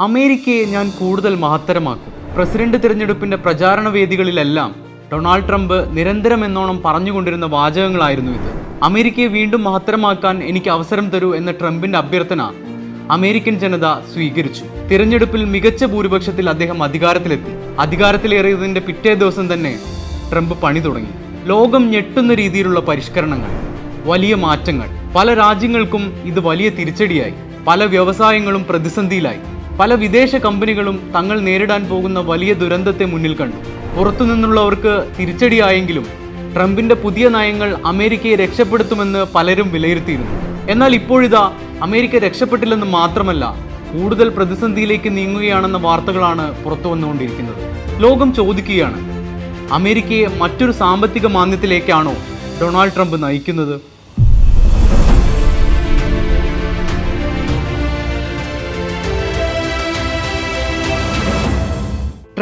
അമേരിക്കയെ ഞാൻ കൂടുതൽ മഹത്തരമാക്കും. പ്രസിഡന്റ് തിരഞ്ഞെടുപ്പിന്റെ പ്രചാരണ വേദികളിലെല്ലാം ഡൊണാൾഡ് ട്രംപ് നിരന്തരം എന്നോണം പറഞ്ഞുകൊണ്ടിരുന്ന വാചകങ്ങളായിരുന്നു ഇത്. അമേരിക്കയെ വീണ്ടും മഹത്തരമാക്കാൻ എനിക്ക് അവസരം തരൂ എന്ന ട്രംപിന്റെ അഭ്യർത്ഥന അമേരിക്കൻ ജനത സ്വീകരിച്ചു. തിരഞ്ഞെടുപ്പിൽ മികച്ച ഭൂരിപക്ഷത്തിൽ അദ്ദേഹം അധികാരത്തിലെത്തി. അധികാരത്തിലേറിയതിന്റെ പിറ്റേ ദിവസം തന്നെ ട്രംപ് പണി തുടങ്ങി. ലോകം ഞെട്ടുന്ന രീതിയിലുള്ള പരിഷ്കരണങ്ങൾ വലിയ മാറ്റങ്ങൾ. പല രാജ്യങ്ങൾക്കും ഇത് വലിയ തിരിച്ചടിയായി. പല വ്യവസായങ്ങളും പ്രതിസന്ധിയിലായി. പല വിദേശ കമ്പനികളും തങ്ങൾ നേരിടാൻ പോകുന്ന വലിയ ദുരന്തത്തെ മുന്നിൽ കണ്ടു. പുറത്തുനിന്നുള്ളവർക്ക് തിരിച്ചടിയായെങ്കിലും ട്രംപിന്റെ പുതിയ നയങ്ങൾ അമേരിക്കയെ രക്ഷപ്പെടുത്തുമെന്ന് പലരും വിലയിരുത്തിയിരുന്നു. എന്നാൽ ഇപ്പോഴിതാ അമേരിക്ക രക്ഷപ്പെട്ടില്ലെന്ന് മാത്രമല്ല കൂടുതൽ പ്രതിസന്ധിയിലേക്ക് നീങ്ങുകയാണെന്ന വാർത്തകളാണ് പുറത്തു വന്നുകൊണ്ടിരിക്കുന്നത്. ലോകം ചോദിക്കുകയാണ് അമേരിക്കയെ മറ്റൊരു സാമ്പത്തിക മാന്ദ്യത്തിലേക്കാണോ ഡൊണാൾഡ് ട്രംപ് നയിക്കുന്നത്?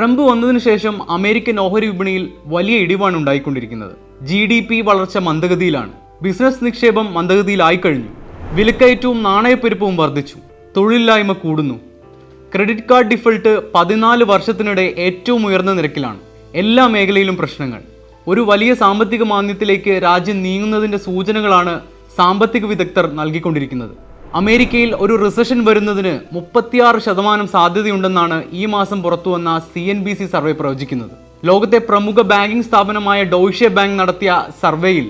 ട്രംപ് വന്നതിന് ശേഷം അമേരിക്കൻ ഓഹരി വിപണിയിൽ വലിയ ഇടിവാണ് ഉണ്ടായിക്കൊണ്ടിരിക്കുന്നത്. ജി ഡി പി വളർച്ച മന്ദഗതിയിലാണ്. ബിസിനസ് നിക്ഷേപം മന്ദഗതിയിലായി കഴിഞ്ഞു. വിലക്കയറ്റവും നാണയപ്പെരുപ്പവും വർദ്ധിച്ചു. തൊഴിലില്ലായ്മ കൂടുന്നു. ക്രെഡിറ്റ് കാർഡ് ഡിഫൾട്ട് പതിനാല് വർഷത്തിനിടെ ഏറ്റവും ഉയർന്ന നിരക്കിലാണ്. എല്ലാ മേഖലയിലും പ്രശ്നങ്ങൾ. ഒരു വലിയ സാമ്പത്തിക മാന്ദ്യത്തിലേക്ക് രാജ്യം നീങ്ങുന്നതിന്റെ സൂചനകളാണ് സാമ്പത്തിക വിദഗ്ധർ നൽകിക്കൊണ്ടിരിക്കുന്നത്. അമേരിക്കയിൽ ഒരു റിസഷൻ വരുന്നതിന് മുപ്പത്തിയാറ് ശതമാനം സാധ്യതയുണ്ടെന്നാണ് ഈ മാസം പുറത്തുവന്ന C N B C survey പ്രവചിക്കുന്നത്. ലോകത്തെ പ്രമുഖ ബാങ്കിംഗ് സ്ഥാപനമായ ഡോയ്ഷ്യ ബാങ്ക് നടത്തിയ സർവേയിൽ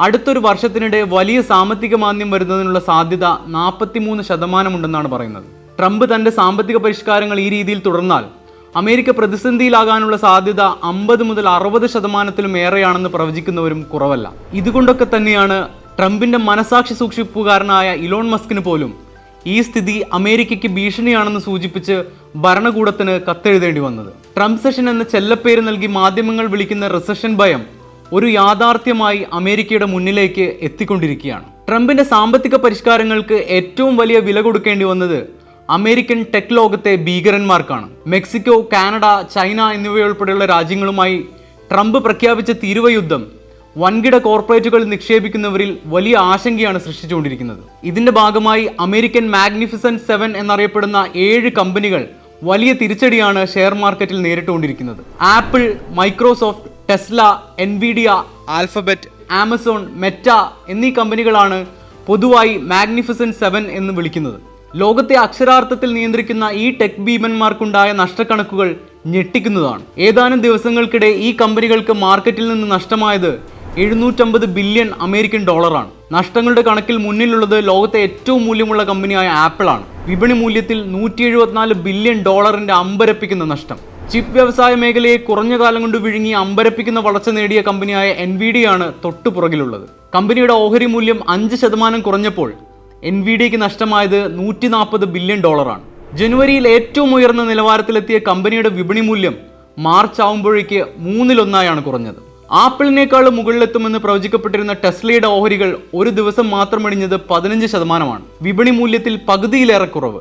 അടുത്തൊരു വർഷത്തിനിടെ വലിയ സാമ്പത്തിക മാന്ദ്യം വരുന്നതിനുള്ള സാധ്യത നാൽപ്പത്തിമൂന്ന് ശതമാനമുണ്ടെന്നാണ് പറയുന്നത്. ട്രംപ് തന്റെ സാമ്പത്തിക പരിഷ്കാരങ്ങൾ ഈ രീതിയിൽ തുടർന്നാൽ അമേരിക്ക പ്രതിസന്ധിയിലാകാനുള്ള സാധ്യത അമ്പത് മുതൽ അറുപത് ശതമാനത്തിലും ഏറെയാണെന്ന് പ്രവചിക്കുന്നവരും കുറവല്ല. ഇതുകൊണ്ടൊക്കെ തന്നെയാണ് ട്രംപിന്റെ മനസാക്ഷി സൂക്ഷിപ്പുകാരനായ ഇലോൺ മസ്കിന് പോലും ഈ സ്ഥിതി അമേരിക്കയ്ക്ക് ഭീഷണിയാണെന്ന് സൂചിപ്പിച്ച് ഭരണകൂടത്തിന് കത്തെഴുതേണ്ടി വന്നത്. ട്രംപ് സെഷൻ എന്ന ചെല്ലപ്പേര് നൽകി മാധ്യമങ്ങൾ വിളിക്കുന്ന റിസഷൻ ഭയം ഒരു യാഥാർത്ഥ്യമായി അമേരിക്കയുടെ മുന്നിലേക്ക് എത്തിക്കൊണ്ടിരിക്കുകയാണ്. ട്രംപിന്റെ സാമ്പത്തിക പരിഷ്കാരങ്ങൾക്ക് ഏറ്റവും വലിയ വില കൊടുക്കേണ്ടി വന്നത് അമേരിക്കൻ ടെക് ലോകത്തെ ഭീകരന്മാർക്കാണ്. മെക്സിക്കോ കാനഡ ചൈന എന്നിവയുൾപ്പെടെയുള്ള രാജ്യങ്ങളുമായി ട്രംപ് പ്രഖ്യാപിച്ച തീരുവ യുദ്ധം വൻകിട കോർപ്പറേറ്റുകളിൽ നിക്ഷേപിക്കുന്നവരിൽ വലിയ ആശങ്കയാണ് സൃഷ്ടിച്ചുകൊണ്ടിരിക്കുന്നത്. ഇതിന്റെ ഭാഗമായി അമേരിക്കൻ മാഗ്നിഫിസന്റ് സെവൻ എന്നറിയപ്പെടുന്ന ഏഴ് കമ്പനികൾ വലിയ തിരിച്ചടിയാണ് ഷെയർ മാർക്കറ്റിൽ നേരിട്ടുകൊണ്ടിരിക്കുന്നത്. Apple Microsoft Tesla Nvidia Alphabet Amazon Meta എന്നീ കമ്പനികളാണ് പൊതുവായി മാഗ്നിഫിസന്റ് സെവൻ എന്ന് വിളിക്കുന്നത്. ലോകത്തെ അക്ഷരാർത്ഥത്തിൽ നിയന്ത്രിക്കുന്ന ഈ ടെക് ഭീമന്മാർക്കുണ്ടായ നഷ്ടക്കണക്കുകൾ ഞെട്ടിക്കുന്നതാണ്. ഏതാനും ദിവസങ്ങൾക്കിടെ ഈ കമ്പനികൾക്ക് മാർക്കറ്റിൽ നിന്ന് നഷ്ടമായത് എഴുന്നൂറ്റമ്പത് ബില്യൺ അമേരിക്കൻ ഡോളറാണ്. നഷ്ടങ്ങളുടെ കണക്കിൽ മുന്നിലുള്ളത് ലോകത്തെ ഏറ്റവും മൂല്യമുള്ള കമ്പനിയായ ആപ്പിളാണ്. ആണ് വിപണി മൂല്യത്തിൽ നൂറ്റി എഴുപത്തിനാല് ബില്യൺ ഡോളറിന്റെ അമ്പരപ്പിക്കുന്ന നഷ്ടം. ചിപ്പ് വ്യവസായ മേഖലയെ കുറഞ്ഞ കാലം കൊണ്ട് വിഴുങ്ങി അമ്പരപ്പിക്കുന്ന വളർച്ച നേടിയ കമ്പനിയായ എൻ വി ഡി തൊട്ടു പുറകിലുള്ളത് കമ്പനിയുടെ ഓഹരി മൂല്യം അഞ്ച് ശതമാനം കുറഞ്ഞപ്പോൾ എൻ വി ഡിക്ക് നഷ്ടമായത് നൂറ്റി നാൽപ്പത് ബില്യൺ ഡോളറാണ്. ജനുവരിയിൽ ഏറ്റവും ഉയർന്ന നിലവാരത്തിലെത്തിയ കമ്പനിയുടെ വിപണി മൂല്യം മാർച്ച് ആവുമ്പോഴേക്ക് മൂന്നിലൊന്നായാണ് കുറഞ്ഞത്. ആപ്പിളിനേക്കാൾ മുകളിലെത്തുമെന്ന് പ്രവചിക്കപ്പെട്ടിരുന്ന ടെസ്ലയുടെ ഓഹരികൾ ഒരു ദിവസം മാത്രം അടിഞ്ഞത് പതിനഞ്ച് ശതമാനമാണ്. വിപണി മൂല്യത്തിൽ പകുതിയിലേറെ കുറവ്.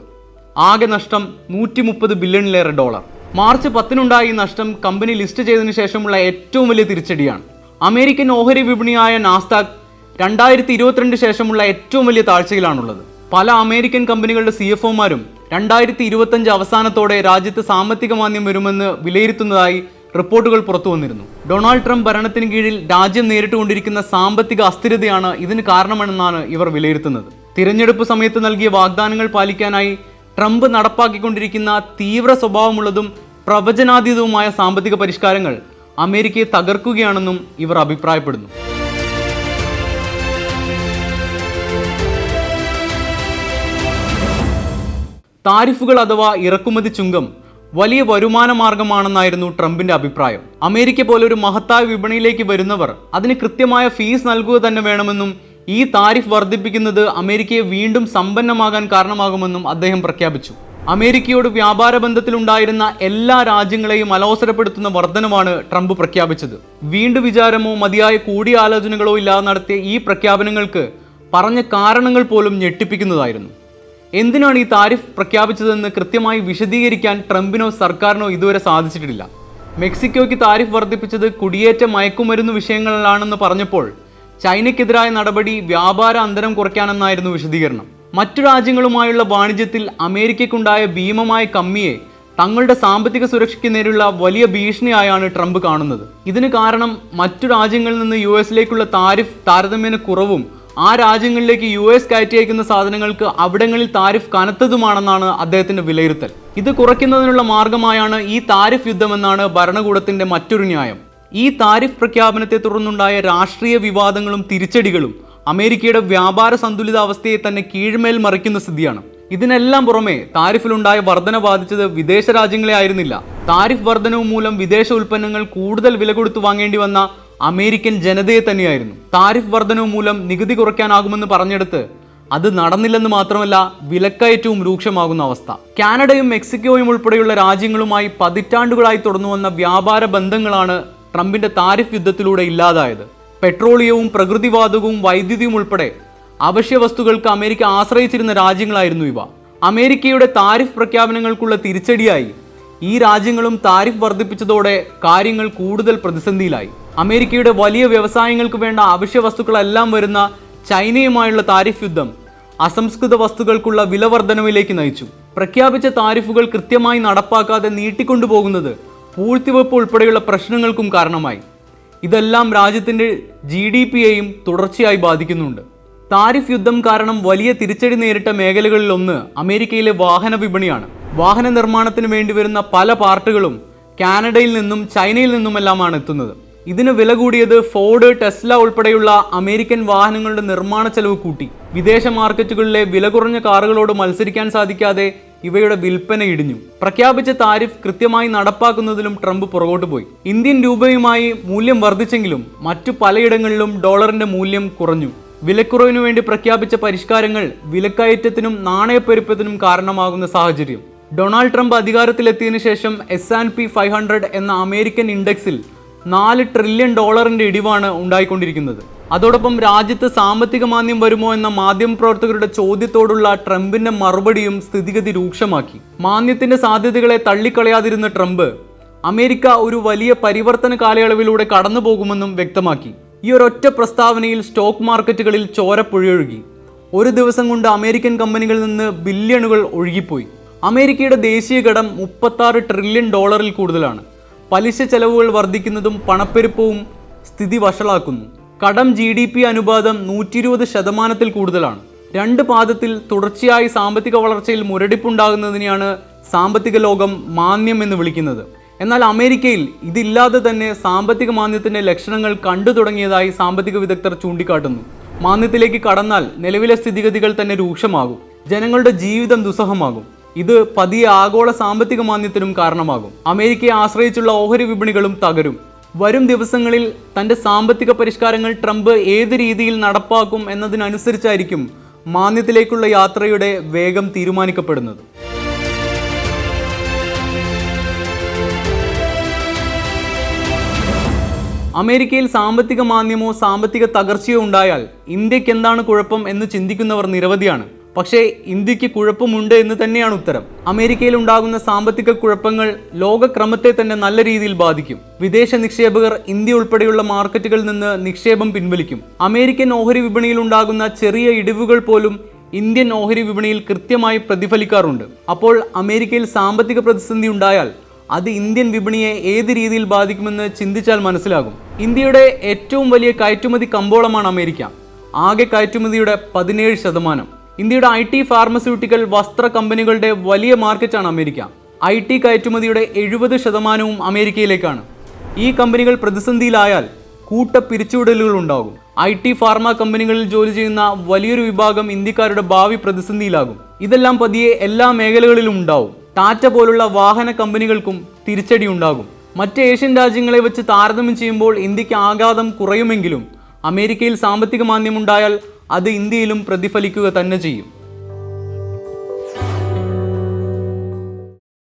ആകെ നഷ്ടം നൂറ്റി മുപ്പത് ബില്യണിലേറെ ഡോളർ. മാർച്ച് പത്തിനുണ്ടായ ഈ നഷ്ടം കമ്പനി ലിസ്റ്റ് ചെയ്തതിനു ശേഷമുള്ള ഏറ്റവും വലിയ തിരിച്ചടിയാണ്. അമേരിക്കൻ ഓഹരി വിപണിയായ നാസ്താക് രണ്ടായിരത്തി ഇരുപത്തിരണ്ട് ശേഷമുള്ള ഏറ്റവും വലിയ താഴ്ചയിലാണുള്ളത്. പല അമേരിക്കൻ കമ്പനികളുടെ സി എഫ് ഒമാരും രണ്ടായിരത്തി ഇരുപത്തഞ്ച് അവസാനത്തോടെ രാജ്യത്ത് സാമ്പത്തിക മാന്ദ്യം വരുമെന്ന് വിലയിരുത്തുന്നതായി റിപ്പോർട്ടുകൾ പുറത്തു വന്നിരുന്നു. ഡൊണാൾഡ് ട്രംപ് ഭരണത്തിന് കീഴിൽ രാജ്യം നേരിട്ടുകൊണ്ടിരിക്കുന്ന സാമ്പത്തിക അസ്ഥിരതയാണ് ഇതിന് കാരണമെന്നാണ് ഇവർ വിലയിരുത്തുന്നത്. തിരഞ്ഞെടുപ്പ് സമയത്ത് നൽകിയ വാഗ്ദാനങ്ങൾ പാലിക്കാനായി ട്രംപ് നടപ്പാക്കിക്കൊണ്ടിരിക്കുന്ന തീവ്ര സ്വഭാവമുള്ളതും പ്രവചനാതീതവുമായ സാമ്പത്തിക പരിഷ്കാരങ്ങൾ അമേരിക്കയെ തകർക്കുകയാണെന്നും ഇവർ അഭിപ്രായപ്പെടുന്നു. താരിഫുകൾ അഥവാ ഇറക്കുമതി ചുങ്കം വലിയ വരുമാന മാർഗമാണെന്നായിരുന്നു ട്രംപിന്റെ അഭിപ്രായം. അമേരിക്ക പോലെ ഒരു മഹത്തായ വിപണിയിലേക്ക് വരുന്നവർ അതിന് കൃത്യമായ ഫീസ് നൽകുക തന്നെ വേണമെന്നും ഈ താരിഫ് വർദ്ധിപ്പിക്കുന്നത് അമേരിക്കയെ വീണ്ടും സമ്പന്നമാകാൻ കാരണമാകുമെന്നും അദ്ദേഹം പ്രഖ്യാപിച്ചു. അമേരിക്കയോട് വ്യാപാര ബന്ധത്തിലുണ്ടായിരുന്ന എല്ലാ രാജ്യങ്ങളെയും അലോസരപ്പെടുത്തുന്ന വർധനമാണ് ട്രംപ് പ്രഖ്യാപിച്ചത്. വീണ്ടു വിചാരമോ മതിയായ കൂടിയാലോചനകളോ ഇല്ലാതെ നടത്തിയ ഈ പ്രഖ്യാപനങ്ങൾക്ക് പറഞ്ഞ കാരണങ്ങൾ പോലും ഞെട്ടിപ്പിക്കുന്നതായിരുന്നു. എന്തിനാണ് ഈ താരിഫ് പ്രഖ്യാപിച്ചതെന്ന് കൃത്യമായി വിശദീകരിക്കാൻ ട്രംപിനോ സർക്കാരിനോ ഇതുവരെ സാധിച്ചിട്ടില്ല. മെക്സിക്കോയ്ക്ക് താരിഫ് വർദ്ധിപ്പിച്ചത് കുടിയേറ്റ മയക്കുമരുന്ന് വിഷയങ്ങളിലാണെന്ന് പറഞ്ഞപ്പോൾ ചൈനയ്ക്കെതിരായ നടപടി വ്യാപാര അന്തരം കുറയ്ക്കാനെന്നായിരുന്നു വിശദീകരണം. മറ്റു രാജ്യങ്ങളുമായുള്ള വാണിജ്യത്തിൽ അമേരിക്കയ്ക്കുണ്ടായ ഭീമമായ കമ്മിയെ തങ്ങളുടെ സാമ്പത്തിക സുരക്ഷയ്ക്ക് നേരെയുള്ള വലിയ ഭീഷണിയായാണ് ട്രംപ് കാണുന്നത്. ഇതിന് കാരണം മറ്റു രാജ്യങ്ങളിൽ നിന്ന് യു എസിലേക്കുള്ള താരിഫ് താരതമ്യേന കുറവും ആ രാജ്യങ്ങളിലേക്ക് യു എസ് കയറ്റി അയക്കുന്ന സാധനങ്ങൾക്ക് അവിടങ്ങളിൽ താരിഫ് കനത്തതുമാണെന്നാണ് അദ്ദേഹത്തിന്റെ വിലയിരുത്തൽ. ഇത് കുറയ്ക്കുന്നതിനുള്ള മാർഗമായാണ് ഈ താരിഫ് യുദ്ധമെന്നാണ് ഭരണകൂടത്തിന്റെ മറ്റൊരു ന്യായം. ഈ താരിഫ് പ്രഖ്യാപനത്തെ തുടർന്നുണ്ടായ രാഷ്ട്രീയ വിവാദങ്ങളും തിരിച്ചടികളും അമേരിക്കയുടെ വ്യാപാര സന്തുലിതാവസ്ഥയെ തന്നെ കീഴ്മേൽ മറിക്കുന്ന സ്ഥിതിയാണ്. ഇതിനെല്ലാം പുറമെ താരിഫിലുണ്ടായ വർധന ബാധിച്ചത് വിദേശ രാജ്യങ്ങളെ ആയിരുന്നില്ല. താരിഫ് വർധനവ് മൂലം വിദേശ ഉൽപ്പന്നങ്ങൾ കൂടുതൽ വില കൊടുത്തു വാങ്ങേണ്ടി വന്ന അമേരിക്കൻ ജനതയെ തന്നെയായിരുന്നു. താരിഫ് വർധനവ് മൂലം നികുതി കുറയ്ക്കാനാകുമെന്ന് പറഞ്ഞെടുത്ത് അത് നടന്നില്ലെന്ന് മാത്രമല്ല വിലക്കയറ്റവും രൂക്ഷമാകുന്ന അവസ്ഥ. കാനഡയും മെക്സിക്കോയും ഉൾപ്പെടെയുള്ള രാജ്യങ്ങളുമായി പതിറ്റാണ്ടുകളായി തുടർന്നു വന്ന വ്യാപാര ബന്ധങ്ങളാണ് ട്രംപിന്റെ താരിഫ് യുദ്ധത്തിലൂടെ ഇല്ലാതായത്. പെട്രോളിയവും പ്രകൃതിവാതകവും വൈദ്യുതിയും ഉൾപ്പെടെ അവശ്യ വസ്തുക്കൾക്ക് അമേരിക്ക ആശ്രയിച്ചിരുന്ന രാജ്യങ്ങളായിരുന്നു ഇവ. അമേരിക്കയുടെ താരിഫ് പ്രഖ്യാപനങ്ങൾക്കുള്ള തിരിച്ചടിയായി ഈ രാജ്യങ്ങളും താരിഫ് വർദ്ധിപ്പിച്ചതോടെ കാര്യങ്ങൾ കൂടുതൽ പ്രതിസന്ധിയിലായി. അമേരിക്കയുടെ വലിയ വ്യവസായങ്ങൾക്ക് വേണ്ട അവശ്യ വസ്തുക്കളെല്ലാം വരുന്ന ചൈനയുമായുള്ള താരിഫ് യുദ്ധം അസംസ്കൃത വസ്തുക്കൾക്കുള്ള വില വർധനവിലേക്ക് നയിച്ചു. പ്രഖ്യാപിച്ച താരിഫുകൾ കൃത്യമായി നടപ്പാക്കാതെ നീട്ടിക്കൊണ്ടുപോകുന്നത് പൂഴ്ത്തിവെപ്പ് ഉൾപ്പെടെയുള്ള പ്രശ്നങ്ങൾക്കും കാരണമായി. ഇതെല്ലാം രാജ്യത്തിന്റെ ജി ഡി പിയെയും തുടർച്ചയായി ബാധിക്കുന്നുണ്ട്. താരിഫ് യുദ്ധം കാരണം വലിയ തിരിച്ചടി നേരിട്ട മേഖലകളിലൊന്ന് അമേരിക്കയിലെ വാഹന വിപണിയാണ്. വാഹന നിർമ്മാണത്തിന് വേണ്ടി വരുന്ന പല പാർട്ടുകളും കാനഡയിൽ നിന്നും ചൈനയിൽ നിന്നുമെല്ലാമാണ് എത്തുന്നത്. ഇതിന് വില കൂടിയത് ഫോർഡ് ടെസ്ല ഉൾപ്പെടെയുള്ള അമേരിക്കൻ വാഹനങ്ങളുടെ നിർമ്മാണ ചെലവ് കൂട്ടി. വിദേശ മാർക്കറ്റുകളിലെ വില കുറഞ്ഞ കാറുകളോട് മത്സരിക്കാൻ സാധിക്കാതെ ഇവയുടെ വിൽപ്പന ഇടിഞ്ഞു. പ്രഖ്യാപിച്ച താരിഫ് കൃത്യമായി നടപ്പാക്കുന്നതിലും ട്രംപ് പുറകോട്ട് പോയി. ഇന്ത്യൻ രൂപയുമായി മൂല്യം വർദ്ധിച്ചെങ്കിലും മറ്റു പലയിടങ്ങളിലും ഡോളറിന്റെ മൂല്യം കുറഞ്ഞു. വിലക്കുറവിനു വേണ്ടി പ്രഖ്യാപിച്ച പരിഷ്കാരങ്ങൾ വിലക്കയറ്റത്തിനും നാണയപ്പെരുപ്പത്തിനും കാരണമാകുന്ന സാഹചര്യം. ഡൊണാൾഡ് ട്രംപ് അധികാരത്തിലെത്തിയതിനു ശേഷം S and P five hundred എന്ന അമേരിക്കൻ ഇൻഡെക്സിൽ നാല് ട്രില്യൺ ഡോളറിന്റെ ഇടിവാണ് ഉണ്ടായിക്കൊണ്ടിരിക്കുന്നത്. അതോടൊപ്പം രാജ്യത്ത് സാമ്പത്തിക മാന്ദ്യം വരുമോ എന്ന മാധ്യമപ്രവർത്തകരുടെ ചോദ്യത്തോടുള്ള ട്രംപിന്റെ മറുപടിയും സ്ഥിതിഗതി രൂക്ഷമാക്കി. മാന്ദ്യത്തിന്റെ സാധ്യതകളെ തള്ളിക്കളയാതിരുന്ന ട്രംപ് അമേരിക്ക ഒരു വലിയ പരിവർത്തന കാലയളവിലൂടെ കടന്നു പോകുമെന്നും വ്യക്തമാക്കി. ഈ ഒരൊറ്റ പ്രസ്താവനയിൽ സ്റ്റോക്ക് മാർക്കറ്റുകളിൽ ചോരപ്പുഴയൊഴുകി ഒരു ദിവസം കൊണ്ട് അമേരിക്കൻ കമ്പനികളിൽ നിന്ന് ബില്യണുകൾ ഒഴുകിപ്പോയി. അമേരിക്കയുടെ ദേശീയ ഘടം മുപ്പത്താറ് ട്രില്യൺ ഡോളറിൽ കൂടുതലാണ്. പലിശ ചെലവുകൾ വർദ്ധിക്കുന്നതും പണപ്പെരുപ്പവും സ്ഥിതി വഷളാക്കുന്നു. കടം ജി ഡി പി അനുപാതം നൂറ്റി ഇരുപത് ശതമാനത്തിൽ കൂടുതലാണ്. രണ്ട് പാദത്തിൽ തുടർച്ചയായി സാമ്പത്തിക വളർച്ചയിൽ മുരടിപ്പുണ്ടാകുന്നതിനെയാണ് സാമ്പത്തിക ലോകം മാന്യം എന്ന് വിളിക്കുന്നത്. എന്നാൽ അമേരിക്കയിൽ ഇതില്ലാതെ തന്നെ സാമ്പത്തിക മാന്യത്തിന്റെ ലക്ഷണങ്ങൾ കണ്ടു തുടങ്ങിയതായി സാമ്പത്തിക വിദഗ്ധർ ചൂണ്ടിക്കാട്ടുന്നു. മാന്ദ്യത്തിലേക്ക് കടന്നാൽ നിലവിലെ സ്ഥിതിഗതികൾ തന്നെ രൂക്ഷമാകും. ജനങ്ങളുടെ ജീവിതം ദുസ്സഹമാകും. ഇത് പതിയെ ആഗോള സാമ്പത്തിക മാന്ദ്യത്തിനും കാരണമാകും. അമേരിക്കയെ ആശ്രയിച്ചുള്ള ഓഹരി വിപണികളും തകരും. വരും ദിവസങ്ങളിൽ തന്റെ സാമ്പത്തിക പരിഷ്കാരങ്ങൾ ട്രംപ് ഏത് രീതിയിൽ നടപ്പാക്കും എന്നതിനനുസരിച്ചായിരിക്കും മാന്ദ്യത്തിലേക്കുള്ള യാത്രയുടെ വേഗം തീരുമാനിക്കപ്പെടുന്നത്. അമേരിക്കയിൽ സാമ്പത്തിക മാന്യമോ സാമ്പത്തിക തകർച്ചയോ ഉണ്ടായാൽ ഇന്ത്യയ്ക്ക് എന്താണ് കുഴപ്പം എന്ന് ചിന്തിക്കുന്നവർ നിരവധിയാണ്. പക്ഷേ ഇന്ത്യയ്ക്ക് കുഴപ്പമുണ്ട് എന്ന് തന്നെയാണ് ഉത്തരം. അമേരിക്കയിൽ ഉണ്ടാകുന്ന സാമ്പത്തിക കുഴപ്പങ്ങൾ ലോകക്രമത്തെ തന്നെ നല്ല രീതിയിൽ ബാധിക്കും. വിദേശ നിക്ഷേപകർ ഇന്ത്യ ഉൾപ്പെടെയുള്ള മാർക്കറ്റുകളിൽ നിന്ന് നിക്ഷേപം പിൻവലിക്കും. അമേരിക്കൻ ഓഹരി വിപണിയിൽ ഉണ്ടാകുന്ന ചെറിയ ഇടിവുകൾ പോലും ഇന്ത്യൻ ഓഹരി വിപണിയിൽ കൃത്യമായി പ്രതിഫലിക്കാറുണ്ട്. അപ്പോൾ അമേരിക്കയിൽ സാമ്പത്തിക പ്രതിസന്ധി ഉണ്ടായാൽ അത് ഇന്ത്യൻ വിപണിയെ ഏത് രീതിയിൽ ബാധിക്കുമെന്ന് ചിന്തിച്ചാൽ മനസ്സിലാകും. ഇന്ത്യയുടെ ഏറ്റവും വലിയ കയറ്റുമതി കമ്പോളമാണ് അമേരിക്ക. ആകെ കയറ്റുമതിയുടെ പതിനേഴ് ശതമാനം. ഇന്ത്യയുടെ ഐ ടി ഫാർമസ്യൂട്ടിക്കൽ വസ്ത്ര കമ്പനികളുടെ വലിയ മാർക്കറ്റാണ് അമേരിക്ക. ഐ ടി കയറ്റുമതിയുടെ എഴുപത് ശതമാനവും അമേരിക്കയിലേക്കാണ്. ഈ കമ്പനികൾ പ്രതിസന്ധിയിലായാൽ കൂട്ട പിരിച്ചുവിടലുകൾ ഉണ്ടാകും. ഐ ടി ഫാർമ കമ്പനികളിൽ ജോലി ചെയ്യുന്ന വലിയൊരു വിഭാഗം ഇന്ത്യക്കാരുടെ ഭാവി പ്രതിസന്ധിയിലാകും. ഇതെല്ലാം പതിയെ എല്ലാ മേഖലകളിലും ഉണ്ടാവും. ടാറ്റ പോലുള്ള വാഹന കമ്പനികൾക്കും തിരിച്ചടി ഉണ്ടാകും. മറ്റ് ഏഷ്യൻ രാജ്യങ്ങളെ വെച്ച് താരതമ്യം ചെയ്യുമ്പോൾ ഇന്ത്യയ്ക്ക് ആഘാതം കുറയുമെങ്കിലും അമേരിക്കയിൽ സാമ്പത്തിക മാന്ദ്യമുണ്ടായാൽ അത് ഇന്ത്യയിലും പ്രതിഫലിക്കുക തന്നെ ചെയ്യും.